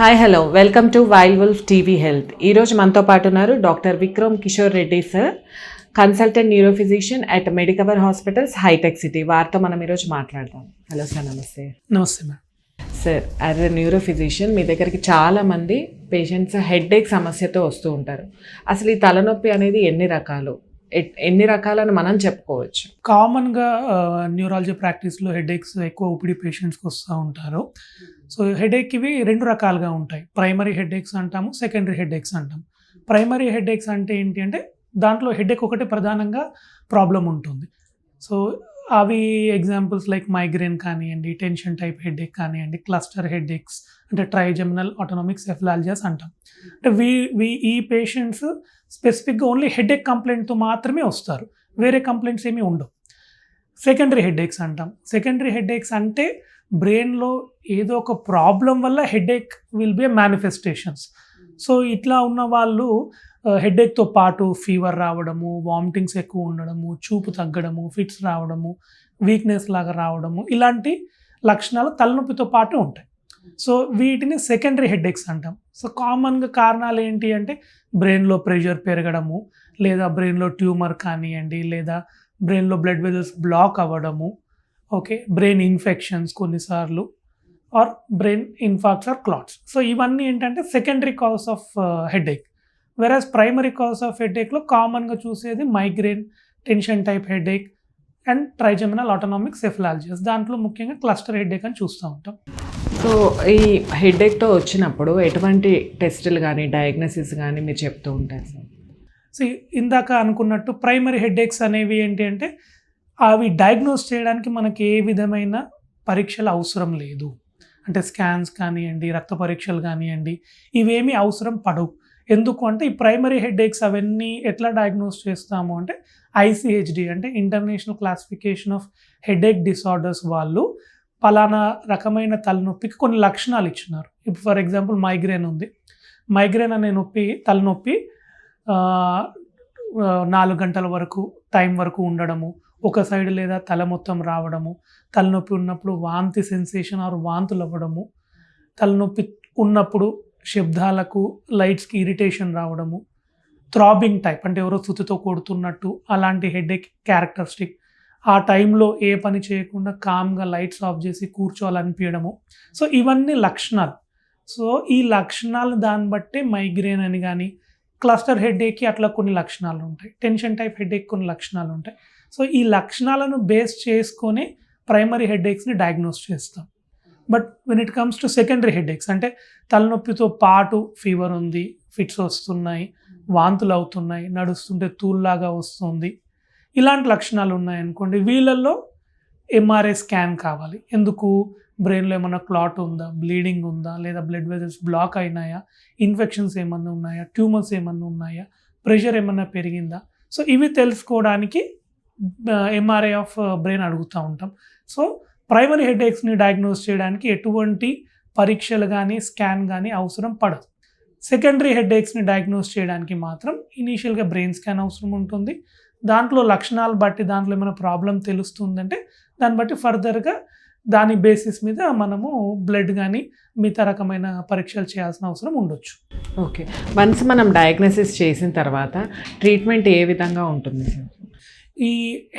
Hi hello welcome to wild wolf TV health ఈరోజు మనతో పాటు ఉన్నారు doctor Vikram Kishore Reddy sir consultant neuro physician at Medicover hospitals hitech city వారితో మనం ఈరోజు మాట్లాడదాం. హలో సార్ నమస్తే. నమస్తే madam sir as a neuro physician మీ దగ్గరికి చాలామంది పేషెంట్స్ హెడ్ ఏక్ సమస్యతో వస్తూ ఉంటారు. అసలు ఈ తలనొప్పి అనేది ఎన్ని రకాలు? ఎన్ని రకాలని మనం చెప్పుకోవచ్చు? కామన్గా న్యూరాలజీ ప్రాక్టీస్లో హెడేక్స్ ఎక్కువ ఊపిడి పేషెంట్స్కి వస్తూ ఉంటారు. సో హెడేక్ ఇవి రెండు రకాలుగా ఉంటాయి. ప్రైమరీ హెడేక్స్ అంటాము సెకండరీ హెడేక్స్ అంటాం ప్రైమరీ హెడేక్స్ అంటే ఏంటి అంటే దాంట్లో హెడేక్ ఒకటి ప్రధానంగా ప్రాబ్లం ఉంటుంది. సో అవి ఎగ్జాంపుల్స్ లైక్ మైగ్రేన్ కానివ్వండి టెన్షన్ టైప్ హెడేక్ కానివ్వండి క్లస్టర్ హెడేక్స్ అంటే ట్రైజెమినల్ ఆటోనామిక్ సెఫ్లాలజియాస్ అంటాం. అంటే వీ వీ ఈ పేషెంట్స్ స్పెసిఫిక్గా ఓన్లీ హెడేక్ కంప్లైంట్తో మాత్రమే వస్తారు. వేరే కంప్లైంట్స్ ఏమీ ఉండవు. సెకండరీ హెడేక్స్ అంటాం. సెకండరీ హెడేక్స్ అంటే బ్రెయిన్లో ఏదో ఒక ప్రాబ్లం వల్ల headache will be manifestations so ఇట్లా ఉన్న వాళ్ళు హెడేక్తో పాటు ఫీవర్ రావడము వామిటింగ్స్ ఎక్కువ ఉండడము చూపు తగ్గడము ఫిట్స్ రావడము వీక్నెస్ లాగా రావడము ఇలాంటి లక్షణాలు తలనొప్పితో పాటు ఉంటాయి. సో వీటిని సెకండరీ హెడేక్స్ అంటాం. సో కామన్గా కారణాలు ఏంటి అంటే బ్రెయిన్లో ప్రెషర్ పెరగడము లేదా బ్రెయిన్లో ట్యూమర్ కానివ్వండి లేదా బ్రెయిన్లో బ్లడ్ వెజల్స్ బ్లాక్ అవ్వడము ఓకే బ్రెయిన్ ఇన్ఫెక్షన్స్ కొన్నిసార్లు or brain infarcts or clots so ఇవన్నీ ఏంటంటే secondary cause of headache versus primary cause of హెడేక్లో కామన్గా చూసేది migraine tension type headache and trigeminal autonomic cephalalgias దాంట్లో ముఖ్యంగా క్లస్టర్ హెడేక్ అని చూస్తూ ఉంటాం. సో ఈ హెడేక్తో వచ్చినప్పుడు ఎటువంటి టెస్టులు కానీ డయాగ్నోసిస్ కానీ మీరు చెప్తూ ఉంటారు సార్? సో ఇందాక అనుకున్నట్టు ప్రైమరీ హెడేక్స్ అనేవి ఏంటి అంటే అవి డయాగ్నోస్ చేయడానికి మనకి ఏ విధమైన పరీక్షలు అవసరం లేదు. అంటే స్కాన్స్ కానివ్వండి రక్త పరీక్షలు కానివ్వండి ఇవేమీ అవసరం పడవు. ఎందుకు అంటే ఈ ప్రైమరీ హెడేక్స్ అవన్నీ ఎట్లా డయాగ్నోస్ చేస్తాము అంటే ఐసిహెచ్డి అంటే international classification of headache disorders వాళ్ళు పలానా రకమైన తలనొప్పికి కొన్ని లక్షణాలు ఇచ్చినారు. ఇప్పుడు ఫర్ ఎగ్జాంపుల్ మైగ్రేన్ ఉంది. మైగ్రేన్ అనే నొప్పి తలనొప్పి నాలుగు గంటల వరకు టైం వరకు ఉండడము ఒక సైడ్ లేదా తల మొత్తం రావడము తలనొప్పి ఉన్నప్పుడు వాంతి సెన్సేషన్ ఆర్ వాంతులు అవ్వడము తలనొప్పి ఉన్నప్పుడు శబ్దాలకు లైట్స్కి ఇరిటేషన్ రావడము థ్రాబింగ్ టైప్ అంటే ఎవరో స్థుతితో కొడుతున్నట్టు అలాంటి హెడేక్ క్యారెక్టరిస్టిక్ ఆ టైంలో ఏ పని చేయకుండా కామ్గా లైట్స్ ఆఫ్ చేసి కూర్చోవాలనిపించడము సో ఇవన్నీ లక్షణాలు. సో ఈ లక్షణాలు దాన్ని బట్టే మైగ్రేన్ అని కానీ క్లస్టర్ హెడేక్కి అట్లా కొన్ని లక్షణాలు ఉంటాయి. టెన్షన్ టైప్ హెడేక్ కొన్ని లక్షణాలు ఉంటాయి. సో ఈ లక్షణాలను బేస్ చేసుకొని ప్రైమరీ హెడేక్స్ని డయాగ్నోస్ చేస్తాం. But when it comes to secondary headaches అంటే తలనొప్పితో పాటు ఫీవర్ ఉంది ఫిట్స్ వస్తున్నాయి వాంతులు అవుతున్నాయి నడుస్తుంటే తూల్లాగా వస్తుంది. ఇలాంటి లక్షణాలు ఉన్నాయనుకోండి వీళ్ళల్లో ఎంఆర్ఐ స్కాన్ కావాలి. ఎందుకు? బ్రెయిన్లో ఏమైనా క్లాట్ ఉందా? బ్లీడింగ్ ఉందా? లేదా బ్లడ్ వెజల్స్ బ్లాక్ అయినాయా? ఇన్ఫెక్షన్స్ ఏమన్నా ఉన్నాయా? ట్యూమర్స్ ఏమన్నా ఉన్నాయా? ప్రెషర్ ఏమన్నా పెరిగిందా? సో ఇవి తెలుసుకోవడానికి ఎంఆర్ఐ ఆఫ్ బ్రెయిన్ అడుగుతూ ఉంటాం. సో ప్రైమరీ హెడేక్స్ని డయాగ్నోస్ చేయడానికి ఎటువంటి పరీక్షలు కానీ స్కాన్ కానీ అవసరం పడదు. సెకండరీ హెడేక్స్ని డయాగ్నోస్ చేయడానికి మాత్రం ఇనీషియల్గా బ్రెయిన్ స్కాన్ అవసరం ఉంటుంది. దాంట్లో లక్షణాలు బట్టి దాంట్లో ఏమైనా ప్రాబ్లం తెలుస్తుందంటే దాన్ని బట్టి ఫర్దర్గా దాని బేసిస్ మీద మనము బ్లడ్ కానీ మిగతా రకమైన పరీక్షలు చేయాల్సిన అవసరం ఉండొచ్చు. ఓకే వన్స్ మనం డయాగ్నోసిస్ చేసిన తర్వాత ట్రీట్మెంట్ ఏ విధంగా ఉంటుంది? సార్ ఈ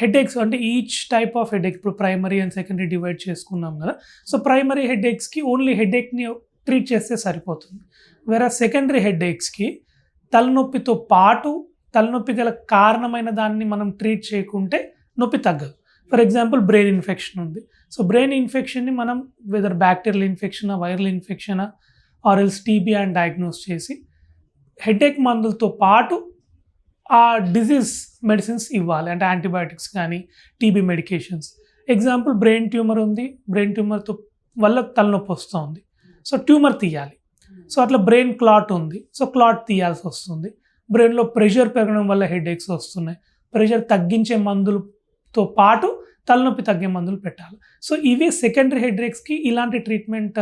హెడేక్స్ అంటే ఈచ్ టైప్ ఆఫ్ హెడేక్ ఇప్పుడు ప్రైమరీ అండ్ సెకండరీ డివైడ్ చేసుకున్నాం కదా. సో ప్రైమరీ హెడేక్స్కి ఓన్లీ హెడేక్ని ట్రీట్ చేస్తే సరిపోతుంది. వేరే సెకండరీ హెడేక్స్కి తలనొప్పితో పాటు తలనొప్పి గల కారణమైన దాన్ని మనం ట్రీట్ చేయకుంటే నొప్పి తగ్గదు. ఫర్ ఎగ్జాంపుల్ బ్రెయిన్ ఇన్ఫెక్షన్ ఉంది. సో బ్రెయిన్ ఇన్ఫెక్షన్ని మనం వెదర్ బ్యాక్టీరియల్ ఇన్ఫెక్షనా వైరల్ ఇన్ఫెక్షనా ఆర్ ఎల్స్ టీబీ అని డయాగ్నోస్ చేసి హెడేక్ మందులతో పాటు ఆ డిజీజ్ మెడిసిన్స్ ఇవ్వాలి. అంటే యాంటీబయాటిక్స్ కానీ TB medications example brain tumour ఉంది. బ్రెయిన్ ట్యూమర్తో వల్ల తలనొప్పి వస్తుంది. సో ట్యూమర్ తీయాలి. సో అట్లా బ్రెయిన్ క్లాట్ ఉంది. సో క్లాట్ తీయాల్సి వస్తుంది. బ్రెయిన్లో ప్రెషర్ పెరగడం వల్ల హెడేక్స్ వస్తున్నాయి. ప్రెషర్ తగ్గించే మందులతో పాటు తలనొప్పి తగ్గే మందులు పెట్టాలి. సో ఇవి సెకండరీ హెడేక్స్కి ఇలాంటి ట్రీట్మెంట్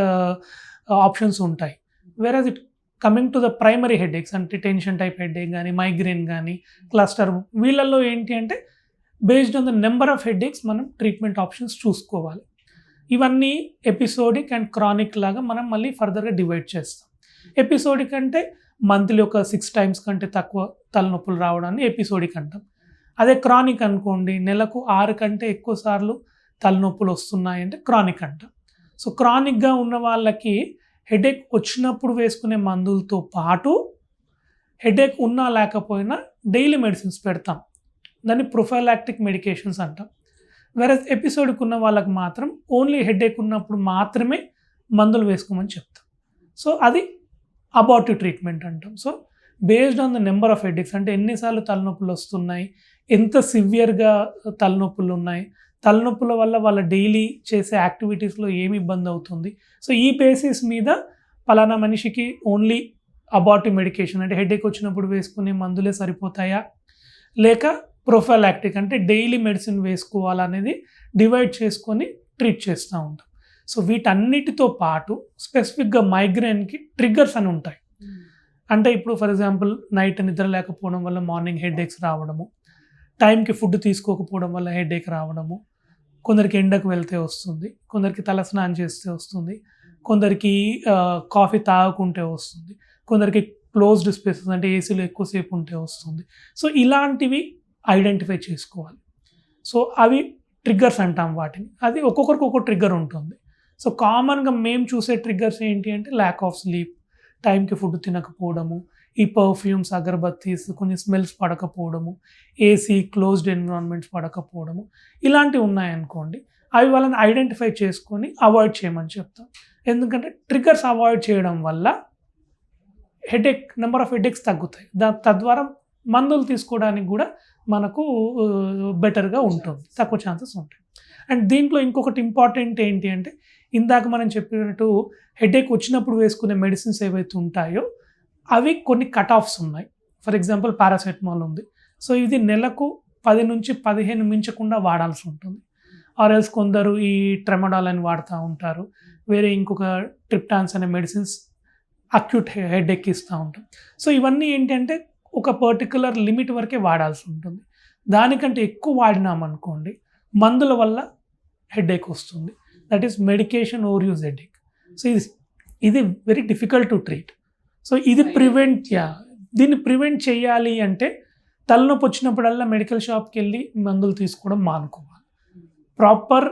ఆప్షన్స్ uh, ఉంటాయి. వేరే it coming to the primary headaches అంటే టెన్షన్ టైప్ హెడేక్ కానీ మైగ్రేన్ కానీ క్లస్టర్ వీళ్ళల్లో ఏంటి అంటే based on the number of headaches మనం ట్రీట్మెంట్ ఆప్షన్స్ చూసుకోవాలి. ఇవన్నీ ఎపిసోడిక్ అండ్ క్రానిక్ లాగా మనం మళ్ళీ ఫర్దర్గా డివైడ్ చేస్తాం. ఎపిసోడిక్ అంటే మంత్లీ ఒక సిక్స్ టైమ్స్ కంటే తక్కువ తలనొప్పులు రావడాన్ని ఎపిసోడిక్ అంటాం. అదే క్రానిక్ అనుకోండి నెలకు ఆరు కంటే ఎక్కువ సార్లు తలనొప్పులు వస్తున్నాయి అంటే క్రానిక్ అంటాం. సో క్రానిక్గా ఉన్న వాళ్ళకి హెడేక్ వచ్చినప్పుడు వేసుకునే మందులతో పాటు హెడేక్ ఉన్నా లేకపోయినా డైలీ మెడిసిన్స్ పెడతాం. దాన్ని ప్రొఫైలాక్టిక్ మెడికేషన్స్ అంటాం. వేరే ఎపిసోడ్కి ఉన్న వాళ్ళకి మాత్రం ఓన్లీ హెడేక్ ఉన్నప్పుడు మాత్రమే మందులు వేసుకోమని చెప్తాం. సో అది అబార్టివ్ ట్రీట్మెంట్ అంటాం. So based on the number of headaches అంటే ఎన్నిసార్లు తలనొప్పులు వస్తున్నాయి ఎంత సివియర్గా తలనొప్పులు ఉన్నాయి తలనొప్పుల వల్ల వాళ్ళ డైలీ చేసే యాక్టివిటీస్లో ఏమి ఇబ్బంది అవుతుంది. సో ఈ బేసిస్ మీద పలానా మనిషికి ఓన్లీ అబార్టివ్ మెడికేషన్ అంటే హెడేక్ వచ్చినప్పుడు వేసుకునే మందులే సరిపోతాయా? లేక ప్రొఫైలాక్టిక్ అంటే డైలీ మెడిసిన్ వేసుకోవాలనేది డివైడ్ చేసుకొని ట్రీట్ చేస్తూ ఉంటాం. సో వీటన్నిటితో పాటు స్పెసిఫిక్గా మైగ్రేన్కి ట్రిగ్గర్స్ అని ఉంటాయి. అంటే ఇప్పుడు ఫర్ ఎగ్జాంపుల్ నైట్ నిద్ర లేకపోవడం వల్ల మార్నింగ్ హెడేక్స్ రావడము టైంకి ఫుడ్ తీసుకోకపోవడం వల్ల హెడేక్ రావడము కొందరికి ఎండకు వెళ్తే వస్తుంది కొందరికి తలస్నానం చేస్తే వస్తుంది కొందరికి కాఫీ తాగకుంటే వస్తుంది కొందరికి క్లోజ్డ్ స్పేసెస్ అంటే ఏసీలో ఎక్కువసేపు ఉంటే వస్తుంది. సో ఇలాంటివి ఐడెంటిఫై చేసుకోవాలి. సో అవి ట్రిగ్గర్స్ అంటాం వాటిని. అది ఒక్కొక్కరికి ఒక్కొక్క ట్రిగ్గర్ ఉంటుంది. సో కామన్గా మేము చూసే ట్రిగ్గర్స్ ఏంటి అంటే ల్యాక్ ఆఫ్ స్లీప్ టైంకి ఫుడ్ తినకపోవడము ఈ పర్ఫ్యూమ్స్ అగరబత్తీస్ కొన్ని స్మెల్స్ పడకపోవడము ఏసీ క్లోజ్డ్ ఎన్విరాన్మెంట్స్ పడకపోవడము ఇలాంటివి ఉన్నాయనుకోండి అవి వాళ్ళని ఐడెంటిఫై చేసుకొని అవాయిడ్ చేయమని చెప్తాం. ఎందుకంటే ట్రిగ్గర్స్ అవాయిడ్ చేయడం వల్ల హెడేక్ నెంబర్ ఆఫ్ హెడేక్స్ తగ్గుతాయి. దా తద్వారా మందులు తీసుకోవడానికి కూడా మనకు బెటర్గా ఉంటుంది. తక్కువ ఛాన్సెస్ ఉంటాయి. అండ్ దీంట్లో ఇంకొకటి ఇంపార్టెంట్ ఏంటి అంటే ఇందాక మనం చెప్పినట్టు హెడేక్ వచ్చినప్పుడు వేసుకునే మెడిసిన్స్ ఏవైతే ఉంటాయో అవి కొన్ని కట్ ఆఫ్స్ ఉన్నాయి. ఫర్ ఎగ్జాంపుల్ పారాసెటమాల్ ఉంది. సో ఇది నెలకు పది నుంచి పదిహేను మించకుండా వాడాల్సి ఉంటుంది. ఆర్ఎల్స్ కొందరు ఈ ట్రెమడాల్ అని వాడుతూ ఉంటారు. వేరే ఇంకొక ట్రిప్టాన్స్ అనే మెడిసిన్స్ అక్యూట్ హెడ్ ఎక్కిస్తూ ఉంటాం సో ఇవన్నీ ఏంటంటే ఒక పర్టికులర్ లిమిట్ వరకే వాడాల్సి ఉంటుంది. దానికంటే ఎక్కువ వాడినామనుకోండి మందుల వల్ల హెడేక్ వస్తుంది. That is medication over use headache so ఇది ఇది very difficult to treat so ఇది ప్రివెంట్ యా. దీన్ని ప్రివెంట్ చేయాలి అంటే తలనొప్పి వచ్చినప్పుడల్లా మెడికల్ షాప్కి వెళ్ళి మందులు తీసుకోవడం మానుకోవాలి. ప్రాపర్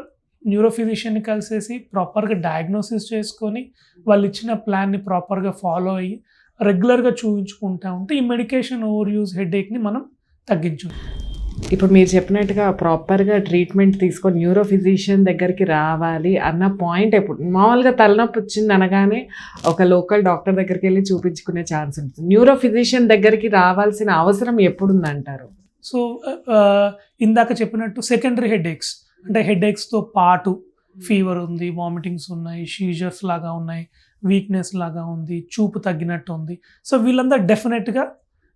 న్యూరోఫిజిషియన్ని కలిసేసి ప్రాపర్గా డయాగ్నోసిస్ చేసుకొని వాళ్ళు ఇచ్చిన ప్లాన్ని ప్రాపర్గా ఫాలో అయ్యి రెగ్యులర్గా చూపించుకుంటా ఉంటే ఈ మెడికేషన్ ఓవర్ యూజ్ హెడేక్ని మనం తగ్గించవచ్చు ఇప్పుడు మీరు చెప్పినట్టుగా ప్రాపర్గా ట్రీట్మెంట్ తీసుకొని న్యూరో ఫిజిషియన్ దగ్గరికి రావాలి అన్న పాయింట్ ఎప్పుడు మామూలుగా తలనొప్పి వచ్చింది అనగానే ఒక లోకల్ డాక్టర్ దగ్గరికి వెళ్ళి చూపించుకునే ఛాన్స్ ఉంటుంది. న్యూరో ఫిజిషియన్ దగ్గరికి రావాల్సిన అవసరం ఎప్పుడుందంటారు? సో uh, uh, ఇందాక చెప్పినట్టు సెకండరీ హెడేక్స్ అంటే హెడేక్స్తో పాటు ఫీవర్ ఉంది వామిటింగ్స్ ఉన్నాయి షీజర్స్ లాగా ఉన్నాయి వీక్నెస్ లాగా ఉంది చూపు తగ్గినట్టు ఉంది. సో వీళ్ళందరూ డెఫినెట్గా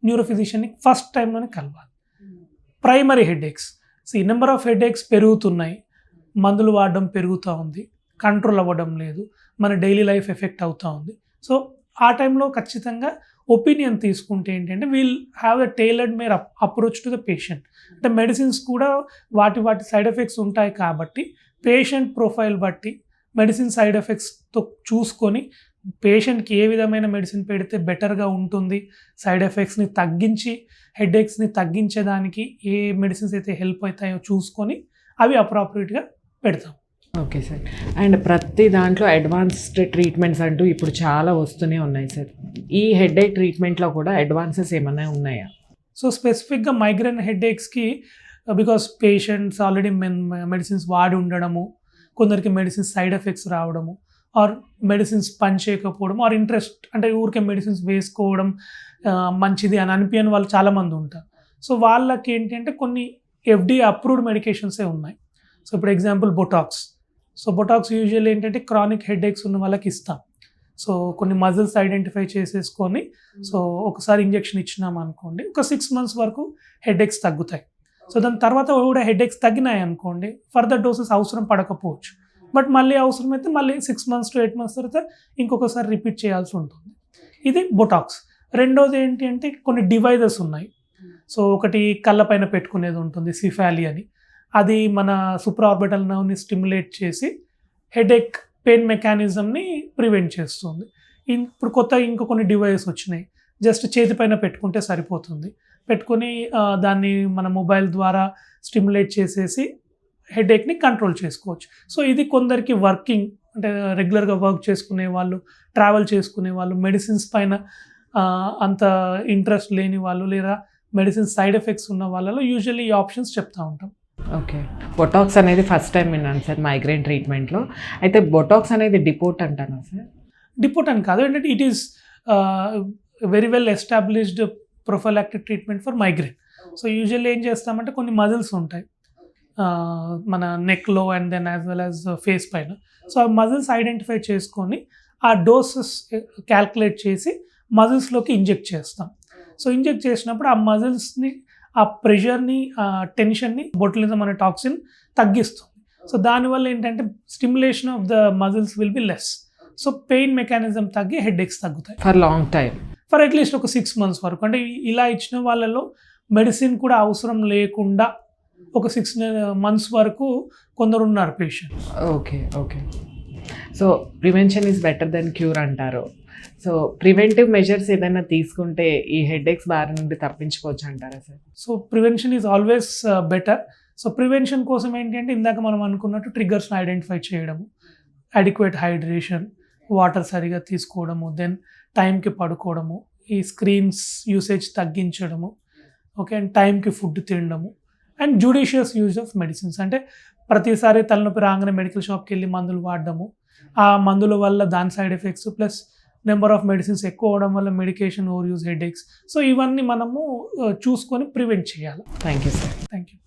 న్యూరోఫిజిషియన్ని ఫస్ట్ టైంలోనే కలవాలి. Primary headaches. సో ఈ నెంబర్ ఆఫ్ హెడేక్స్ పెరుగుతున్నాయి. మందులు వాడడం పెరుగుతూ ఉంది. కంట్రోల్ అవ్వడం లేదు. మన డైలీ లైఫ్ ఎఫెక్ట్ అవుతూ ఉంది. సో ఆ టైంలో ఖచ్చితంగా ఒపీనియన్ తీసుకుంటే ఏంటంటే we'll have the tailored made approach to the patient అంటే మెడిసిన్స్ కూడా వాటి వాటి సైడ్ ఎఫెక్ట్స్ ఉంటాయి కాబట్టి పేషెంట్ ప్రొఫైల్ బట్టి మెడిసిన్ సైడ్ ఎఫెక్ట్స్తో చూసుకొని పేషెంట్కి ఏ విధమైన మెడిసిన్ పెడితే బెటర్గా ఉంటుంది సైడ్ ఎఫెక్ట్స్ని తగ్గించి హెడేక్స్ని తగ్గించేదానికి ఏ మెడిసిన్స్ అయితే హెల్ప్ అవుతాయో చూసుకొని అవి అప్రాపరియేట్గా పెడతాం. Okay sir. అండ్ ప్రతి దాంట్లో అడ్వాన్స్డ్ ట్రీట్మెంట్స్ అంటూ ఇప్పుడు చాలా వస్తూనే ఉన్నాయి సార్. ఈ హెడేక్ ట్రీట్మెంట్లో కూడా అడ్వాన్సెస్ ఏమైనా ఉన్నాయా? సో స్పెసిఫిక్గా migraine హెడేక్స్కి because patients already many medicines వాడి ఉండడము కొందరికి మెడిసిన్స్ సైడ్ ఎఫెక్ట్స్ రావడము ఆర్ మెడిసిన్స్ పని చేయకపోవడం ఆర్ ఇంట్రెస్ట్ అంటే ఊరికే మెడిసిన్స్ వేసుకోవడం మంచిది అని అనిపించని వాళ్ళు చాలామంది ఉంటారు. సో వాళ్ళకి ఏంటి అంటే కొన్ని ఎఫ్డీ అప్రూవ్డ్ మెడికేషన్సే ఉన్నాయి. సో ఇప్పుడు example botox. So botox usual ఏంటంటే క్రానిక్ హెడేక్స్ ఉన్న వాళ్ళకి ఇస్తాం. సో కొన్ని మజిల్స్ ఐడెంటిఫై చేసేసుకొని సో ఒకసారి ఇంజెక్షన్ ఇచ్చినాం అనుకోండి ఒక సిక్స్ మంత్స్ వరకు హెడేక్స్ తగ్గుతాయి. సో దాని తర్వాత కూడా హెడేక్స్ తగ్గినాయి అనుకోండి ఫర్దర్ డోసెస్ అవసరం పడకపోవచ్చు. బట్ మళ్ళీ అవసరమైతే మళ్ళీ six months to eight months తర్వాత ఇంకొకసారి రిపీట్ చేయాల్సి ఉంటుంది. ఇది బొటాక్స్ రెండోది ఏంటి అంటే కొన్ని డివైజెస్ ఉన్నాయి. సో ఒకటి కళ్ళపైన పెట్టుకునేది ఉంటుంది సిఫాలి అని. అది మన సూపర్ ఆర్బిటల్ నర్వ్ని స్టిమ్యులేట్ చేసి హెడేక్ పెయిన్ మెకానిజంని ప్రివెంట్ చేస్తుంది. ఇప్పుడు కొత్త ఇంకా కొన్ని డివైస్ వచ్చినాయి. జస్ట్ చేతి పైన పెట్టుకుంటే సరిపోతుంది. పెట్టుకొని దాన్ని మన మొబైల్ ద్వారా స్టిమ్యులేట్ చేసేసి హెడేక్ని కంట్రోల్ చేసుకోవచ్చు. సో ఇది కొందరికి వర్కింగ్ అంటే రెగ్యులర్గా వర్క్ చేసుకునే వాళ్ళు ట్రావెల్ చేసుకునే వాళ్ళు మెడిసిన్స్ పైన అంత ఇంట్రెస్ట్ లేని వాళ్ళు లేదా మెడిసిన్ సైడ్ ఎఫెక్ట్స్ ఉన్న వాళ్ళలో యూజువల్లీ ఈ ఆప్షన్స్ చెప్తా ఉంటాం. ఓకే. బొటాక్స్ అనేది ఫస్ట్ టైం విన్నాను సార్ మైగ్రేన్ ట్రీట్మెంట్లో. అయితే బొటాక్స్ అనేది డిపోర్ట్ అంటానా సార్? డిపోర్ట్ అని కాదు. ఏంటంటే it is very well established prophylactic treatment for migraine. So usually ఏం చేస్తామంటే కొన్ని మజిల్స్ ఉంటాయి. మన నెక్లో and then as well as face పైన. సో ఆ మజిల్స్ ఐడెంటిఫై చేసుకొని ఆ డోసెస్ క్యాల్కులేట్ చేసి మజిల్స్లోకి ఇంజెక్ట్ చేస్తాం. సో ఇంజెక్ట్ చేసినప్పుడు ఆ మజిల్స్ని ఆ ప్రెషర్ని ఆ టెన్షన్ని బొట్లిజం అనే టాక్సిన్ తగ్గిస్తుంది. సో దానివల్ల ఏంటంటే stimulation of the muscles will be less so pain mechanism తగ్గి హెడ్ ఎక్స్ తగ్గుతాయి for long time for at least ఒక సిక్స్ మంత్స్ వరకు. అంటే ఇలా ఇచ్చిన వాళ్ళలో మెడిసిన్ కూడా అవసరం లేకుండా ఒక సిక్స్ మంత్స్ వరకు కొందరు ఉన్నారు patient okay okay. So prevention is better than cure అంటారు. సో ప్రివెంటివ్ మెజర్స్ ఏదైనా తీసుకుంటే ఈ హెడేక్స్ బారి నుండి తప్పించుకోవచ్చు అంటారా sir? So prevention is always better so prevention కోసం ఏంటి అంటే ఇందాక మనం అనుకున్నట్టు ట్రిగ్గర్స్ని ఐడెంటిఫై చేయడము అడిక్వేట్ హైడ్రేషన్ వాటర్ సరిగా తీసుకోవడము దెన్ టైంకి పడుకోవడము ఈ స్క్రీన్స్ యూసేజ్ తగ్గించడము ఓకే అండ్ టైంకి ఫుడ్ తినడము. And judicious use of medicines. అంటే ప్రతిసారి తలనొప్పి రాగానే మెడికల్ షాప్కి వెళ్ళి మందులు వాడడము. ఆ మందుల వల్ల దాని side effects plus number of medicines ఎక్కువ అవడం వల్ల medication over use headaches. So ఇవన్నీ మనము చూసుకొని ప్రివెంట్ చేయాలి. Thank you sir. Thank you